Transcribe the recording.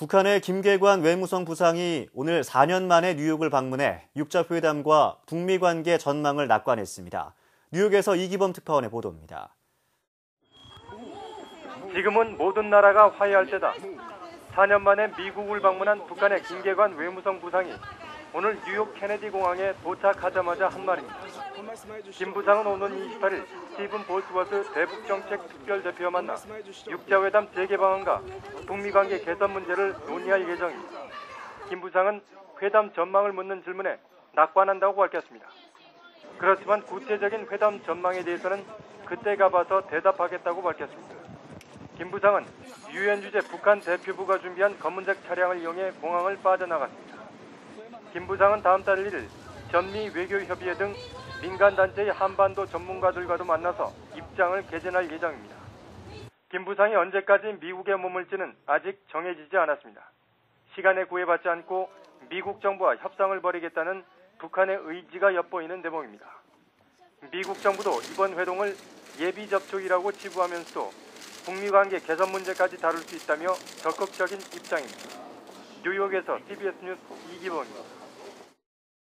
북한의 김계관 외무성 부상이 오늘 4년 만에 뉴욕을 방문해 육자 회담과 북미 관계 전망을 낙관했습니다. 뉴욕에서 이기범 특파원의 보도입니다. 지금은 모든 나라가 화해할 때다. 4년 만에 미국을 방문한 북한의 김계관 외무성 부상이 오늘 뉴욕 케네디 공항에 도착하자마자 한 말입니다. 김 부상은 오는 28일 스티븐 볼스워스 대북정책 특별대표와 만나 육자회담 재개 방안과 북미 관계 개선 문제를 논의할 예정입니다. 김 부상은 회담 전망을 묻는 질문에 낙관한다고 밝혔습니다. 그렇지만 구체적인 회담 전망에 대해서는 그때 가봐서 대답하겠다고 밝혔습니다. 김 부상은 유엔 주재 북한 대표부가 준비한 검은색 차량을 이용해 공항을 빠져나갔습니다. 김 부상은 다음 달 1일 전미 외교협의회 등 민간단체의 한반도 전문가들과도 만나서 입장을 개진할 예정입니다. 김 부상이 언제까지 미국에 머물지는 아직 정해지지 않았습니다. 시간에 구애받지 않고 미국 정부와 협상을 벌이겠다는 북한의 의지가 엿보이는 대목입니다. 미국 정부도 이번 회동을 예비 접촉이라고 치부하면서도 북미 관계 개선 문제까지 다룰 수 있다며 적극적인 입장입니다. 뉴욕에서 TBS 뉴스 이기범입니다.